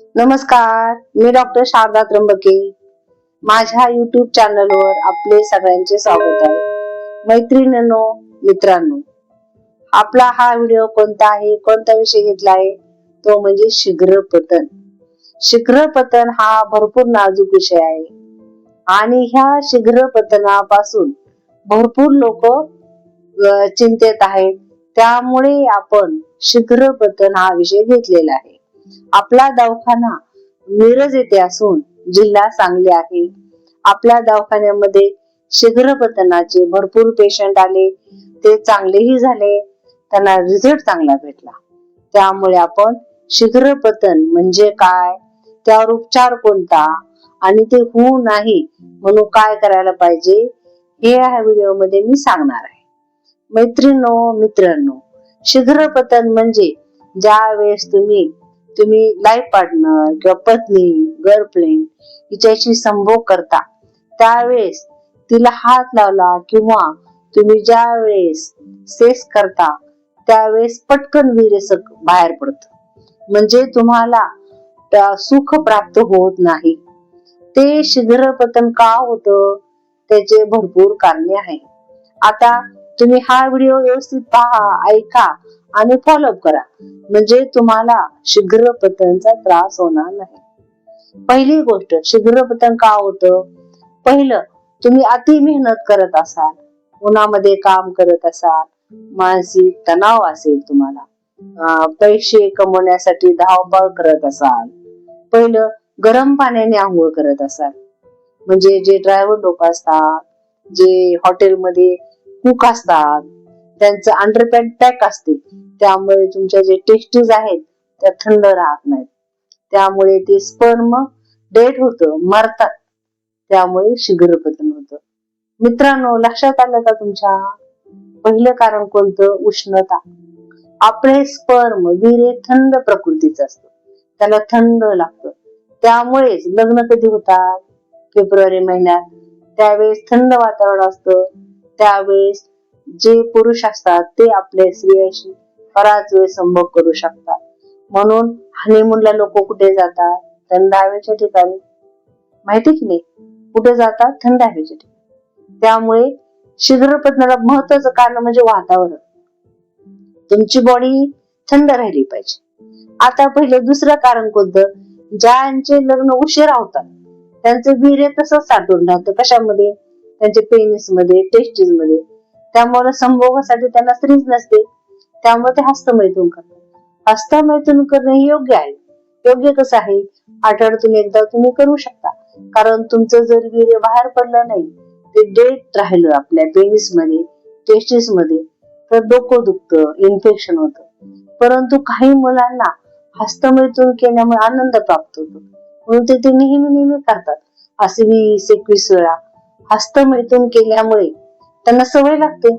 नमस्कार मी डॉक्टर शारदा त्र्यंबके. माझ्या युट्यूब चॅनलवर आपले सगळ्यांचे स्वागत आहे. मैत्रिणींनो मित्रांनो आपला हा व्हिडिओ कोणता आहे कोणता विषय घेतला आहे तो म्हणजे शीघ्र पतन. शीघ्र पतन हा भरपूर नाजूक विषय आहे. आणि ह्या शीघ्र पतनापासून भरपूर लोक चिंतेत आहेत. त्यामुळे आपण शीघ्र पतन हा विषय घेतलेला आहे. आपला दवाखाना मिरज येथे असून जिल्हा सांगली आहे. आपल्या दवाखान्यामध्ये शीघ्रपतनाचे भरपूर पेशंट आले. ते चांगलेही झाले. त्यांना रिझल्ट चांगला भेटला. त्यामुळे आपण शीघ्रपतन म्हणजे काय? त्यावर उपचार कोणता? आणि ते होऊ नाही म्हणून काय करायला पाहिजे? हे या व्हिडिओमध्ये मी सांगणार आहे. मैत्रिणो मित्रांनो शीघ्रपतन म्हणजे ज्या वेळेस तुम्ही तुम्ही लाईफ पार्टनर किंवा पत्नी गर्लफ्रेंड हिच्याशी संभोग करता. त्यावेळेस तिला हात लावला किंवा तुम्ही ज्या वेळेस सेक्स करता त्यावेळेस पटकन विरेसक बाहेर पडत. म्हणजे तुम्हाला सुख प्राप्त होत नाही. ते शीघ्रपतन का होत? त्याचे भरपूर कारणे आहे आता तुम्ही हा व्हिडिओ व्यवस्थित पहा ऐका. आणि फॉलोअप करा. म्हणजे तुम्हाला शीघ्र पतनचा त्रास होणार नाही. पहिली गोष्ट शीघ्र पतन का होतं? पहिलं तुम्ही अति मेहनत करत असाल उन्हामध्ये काम करत असाल मानसिक तणाव असेल तुम्हाला. पैसे कमवण्यासाठी धावपळ करत असाल. पहिलं गरम पाण्याने आंघोळ करत असाल. म्हणजे जे ड्रायव्हर लोक असतात जे हॉटेलमध्ये कुक असतात त्यांचं अंडरपॅन्ट पॅक असते त्यामुळे तुमच्या जे टेस्टीज आहेत त्या थंड राहत नाहीत. त्यामुळे ते स्पर्म डेट होत मरतात. त्यामुळे शीघ्र पतन होत. मित्रांनो लक्षात आलं का तुमच्या? पहिलं कारण कोणतं? उष्णता. आपले स्पर्म वीरे थंड प्रकृतीचं असतं. त्याला थंड लागतं. त्यामुळेच लग्न कधी होतात? फेब्रुवारी महिन्यात. त्यावेळेस थंड वातावरण असतं. त्यावेळेस जे पुरुष असतात ते आपल्या स्त्रियाशी बराच वेळ संभोग करू शकतात. म्हणून हनीमूनला लोक कुठे जातात? थंड हवेच्या ठिकाणी. माहिती की नाही? कुठे जातात? थंड हवेच्या ठिकाणी. त्यामुळे शीघ्रपतनाला महत्वाचं कारण म्हणजे वातावरण. तुमची बॉडी थंड राहिली पाहिजे. आता पहिलं दुसरं कारण कोणतं? ज्यांचे लग्न उशिरा होतात त्यांचं वीर्य तसंच साठून राहतं. कशामध्ये? त्यांच्या पेनिसमध्ये टेस्टीजमध्ये. त्यामुळे संभोगासाठी त्यांना स्त्रीच नसते. त्यामुळे ते हस्तमैथून करतात. हस्तमैथून करणे हे योग्य आहे. योग्य कसं आहे? आठवड्यातून एकदा तुम्ही करू शकता. कारण तुमचं जर वीर्य बाहेर पडलं नाही ते डेट राहिलं आपल्या पेनिसमध्ये टेस्टिसमध्ये तर डोकं दुखतं इन्फेक्शन होतं. परंतु काही मुलांना हस्तमैथून केल्यामुळे आनंद प्राप्त होतो. म्हणून ते ते नेहमी नेहमी करतात. असे वीस एकवीस वेळा हस्तमैथून केल्यामुळे त्यांना सवय लागते.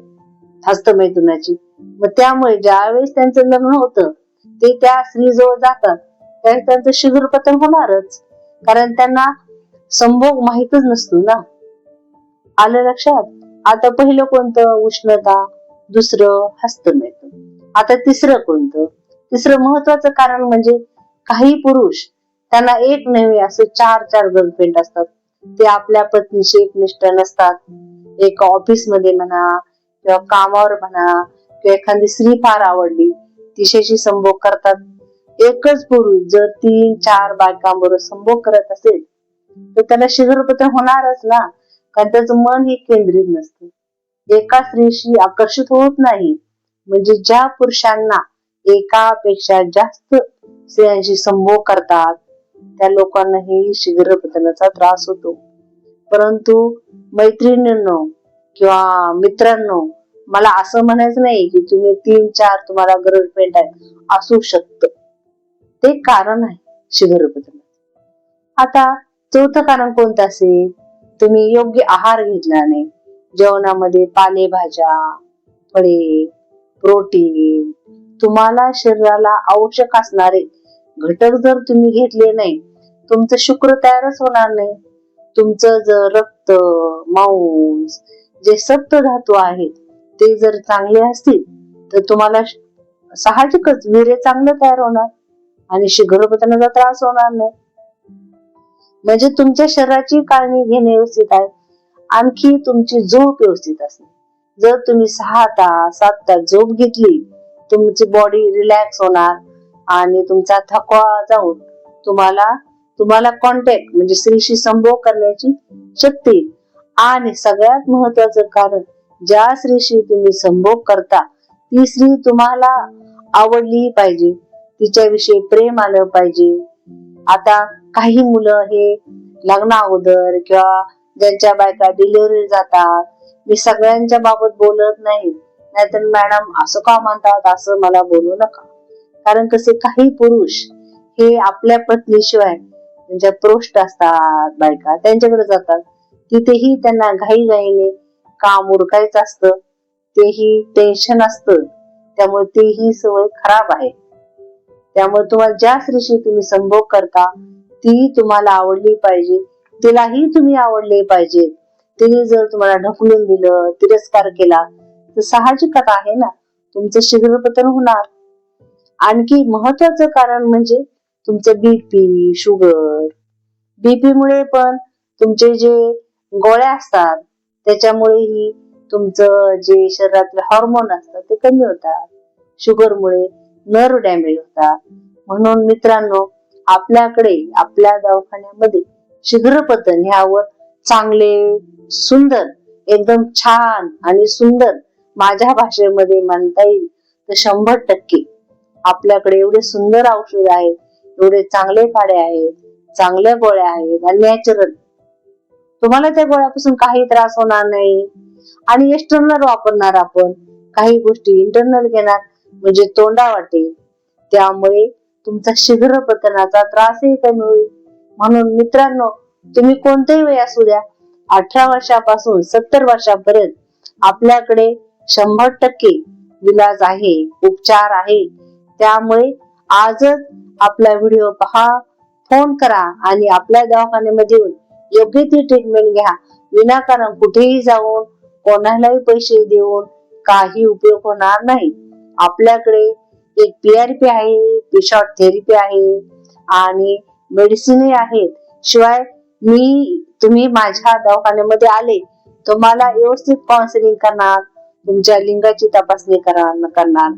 हस्तमैथुनाची मग त्यामुळे ज्यावेळेस त्यांचं लग्न होतं ते त्या स्त्रीजवळ जातात. त्यावेळेस त्यांचं शीघ्रपतन होणारच. कारण त्यांना संभोग माहीतच नसतो ना. आलं लक्षात? आता पहिलं कोणतं? उष्णता दुसरं हस्तमैथुन आता तिसरं कोणतं? तिसरं महत्वाचं कारण म्हणजे काही पुरुष त्यांना एक नव्हे असे चार चार गर्लफ्रेंड असतात. ते आपल्या पत्नीशी एकनिष्ठ नसतात. एक ऑफिसमध्ये म्हणा किंवा कामावर म्हणा किंवा एखादी स्त्री फार आवडली तिच्याशी संभोग करतात. एकच पुरुष जर तीन चार बायकांबरोबर संभोग करत असेल तर त्याला शीघ्रपतन होणारच ना. कारण त्याचं मन हे केंद्रित नसतं. एका स्त्रीशी आकर्षित होत नाही. म्हणजे ज्या पुरुषांना एकापेक्षा जास्त स्त्रियांशी संभोग करतात त्या लोकांनाही शीघ्रपतनाचा त्रास होतो. परंतु मैत्रिणींनो किंवा मित्रांनो मला असं म्हणायचं नाही की तुम्ही तीन चार तुम्हाला गर्लफ्रेंड आहे असू शकत. ते कारण आहे शीघ्रपतन आता चौथं कारण कोणतं असेल? तुम्ही योग्य आहार घेतला नाही जेवणामध्ये पालेभाज्या फळे प्रोटीन तुम्हाला शरीराला आवश्यक असणारे घटक जर तुम्ही घेतले नाही तुमचं शुक्र तयारच होणार नाही. तुमचं जर रक्त मांस जे सप्त धातू आहेत ते जर चांगले असतील तर तुम्हाला साहजिकच वीर्य चांगलं तयार होणार आणि शीघ्रपतनाचा त्रास होणार नाही. म्हणजे तुमच्या शरीराची काळणी घेणे व्यवस्थित आहे. आणखी तुमची झोप व्यवस्थित असणे जर तुम्ही सहा तास सात तास झोप घेतली तुमची बॉडी रिलॅक्स होणार आणि तुमचा थकवा जाऊन तुम्हाला तुम्हाला कॉन्टॅक्ट म्हणजे स्त्रीशी संभोग करण्याची शक्ती आणि सगळ्यात महत्वाचं कारण ज्या स्त्रीशी तुम्ही संभोग करता ती स्त्री तुम्हाला आवडली पाहिजे. तिच्याविषयी प्रेम आलं पाहिजे. आता काही मुलं हे लग्ना अगोदर किंवा ज्यांच्या बायका डिलिव्हरी जातात मी सगळ्यांच्या बाबत बोलत नाही. नाहीतर मॅडम असं का म्हणतात असं मला बोलू नका. कारण कसे काही पुरुष हे आपल्या पत्नीशिवाय ज्या पृष्ठ असतात बायका त्यांच्याकडे जातात. तिथेही त्यांना घाई घाईने काम उरकायचं असतं. तेही टेन्शन असतं. त्यामुळे तेही सवय खराब आहे. त्यामुळे तुम्हाला ज्या स्त्रीशी तुम्ही संभोग करता ती तुम्हाला आवडली पाहिजे. तिलाही तुम्ही आवडले पाहिजे तिने जर तुम्हाला ढकलून दिलं तिरस्कार केला तर साहजिकता आहे ना. तुमचं शीघ्रपतन होणार. आणखी महत्वाचं कारण म्हणजे तुमचं बीपी शुगर बीपी मुळे पण तुमचे जे गोळ्या असतात त्याच्यामुळेही तुमचं जे शरीरातले हॉर्मोन असतात ते कमी होतात. शुगरमुळे नर्व डॅमेज होतात. म्हणून मित्रांनो आपल्याकडे आपल्या दवाखान्यामध्ये शीघ्रपतन ह्यावर चांगले सुंदर एकदम छान आणि सुंदर माझ्या भाषेमध्ये म्हणता येईल तर शंभर टक्के आपल्याकडे एवढे सुंदर औषध आहेत. एवढे चांगले फाडे आहेत चांगल्या गोळ्या आहेत आणि नॅचरल तुम्हाला त्या गोळ्यापासून काही त्रास होणार नाही. आणि एक्सटर्नल वापरणार आपण. काही गोष्टी इंटरनल घेणार म्हणजे तोंडा वाटेल त्यामुळे तुमचा शीघ्र पतनाचा त्रासही कमी होईल. म्हणून मित्रांनो तुम्ही कोणतेही वय असू द्या अठरा वर्षापासून सत्तर वर्षापर्यंत आपल्याकडे शंभर टक्के विलाज आहे उपचार आहे. त्यामुळे आजच आपला व्हिडिओ पहा फोन करा आणि आपल्या दवाखान्यामध्ये येऊन योग्य ती ट्रीटमेंट घ्या. विनाकारण कुठेही जाऊन कोणालाही पैसे देऊन काही उपयोग होणार नाही. आपल्याकडे एक पीआरपी आहे पिशॉट थेरपी आहे आणि मेडिसिनही आहेत. शिवाय मी तुम्ही माझ्या दवाखान्यामध्ये आले तुम्हाला व्यवस्थित काउन्सिलिंग करणार तुमच्या लिंगाची तपासणी करणार करणार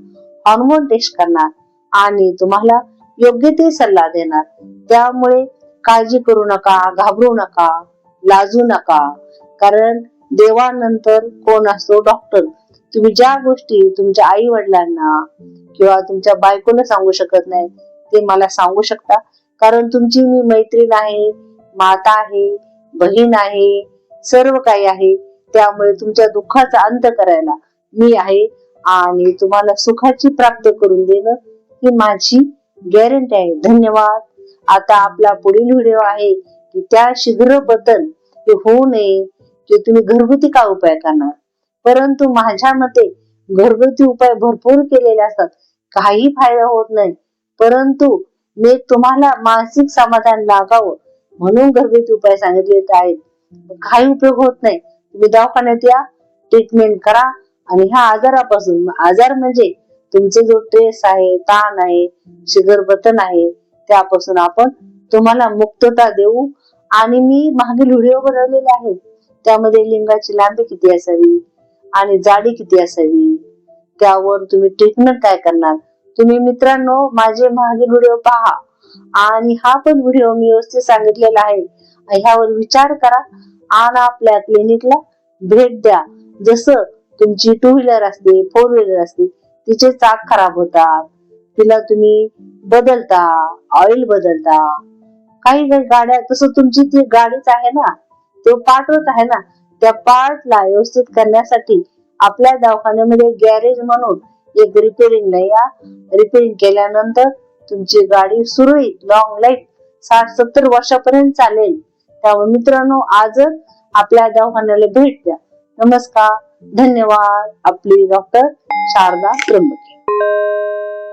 हॉर्मोन टेस्ट करणार. आणि तुम्हाला योग्य ते सल्ला देणार. त्यामुळे काळजी करू नका घाबरू नका लाजू नका. कारण देवानंतर कोण असतो डॉक्टर तुम्ही ज्या गोष्टी तुमच्या आई वडिलांना किंवा तुमच्या बायकोला सांगू शकत नाही ते मला सांगू शकता. कारण तुमची मी मैत्रीण आहे माता आहे बहीण आहे सर्व काही आहे. त्यामुळे तुमच्या दुःखाचा अंत करायला मी आहे आणि तुम्हाला सुखाची प्राप्त करून देणं ही माझी गॅरंटी आहे. धन्यवाद. आता आपला पुढील व्हिडिओ आहे की त्या शीघ्र बदल हे होऊ नये की तुम्ही घरगुती का उपाय करणार? परंतु माझ्या मते घरगुती उपाय भरपूर केलेले असतात. काही फायदा होत नाही. परंतु मी तुम्हाला मानसिक समाधान लागावं म्हणून घरगुती उपाय सांगितले आहेत. काही उपयोग होत नाही. तुम्ही दवाखान्यात या ट्रीटमेंट करा आणि ह्या आजारापासून आजार म्हणजे तुमचे जो ट्रेस आहे ताण आहे शुगर बटन आहे त्यापासून आपण तुम्हाला मुक्तता देऊ. आणि मी मागील व्हिडिओ बनवलेले आहेत. त्यामध्ये लिंगाची लांबी किती असावी आणि जाडी किती असावी त्यावर तुम्ही ट्रीटमेंट काय करणार? तुम्ही मित्रांनो माझे मागील व्हिडिओ पहा. आणि हा पण व्हिडिओ मी व्यवस्थित सांगितलेला आहे. ह्यावर विचार करा आणि आपल्या क्लिनिकला भेट द्या. जसं तुमची टू व्हीलर असते फोर व्हीलर असते तिचे चाक खराब होतात. तिला तुम्ही बदलता ऑइल बदलता. काही काही गाड्या तसं तुमची ती गाडीच आहे ना तो पार्टच आहे ना त्या पार्टला व्यवस्थित करण्यासाठी आपल्या दवाखान्यामध्ये गॅरेज म्हणून एक रिपेरिंग या. रिपेअरिंग केल्यानंतर तुमची गाडी सुरळीत लॉंग लाईफ साठ सत्तर वर्षापर्यंत चालेल. त्यामुळे मित्रांनो आजच आपल्या दवाखान्याला भेट द्या. नमस्कार. धन्यवाद. आपली डॉक्टर शारदा त्र्यंबके.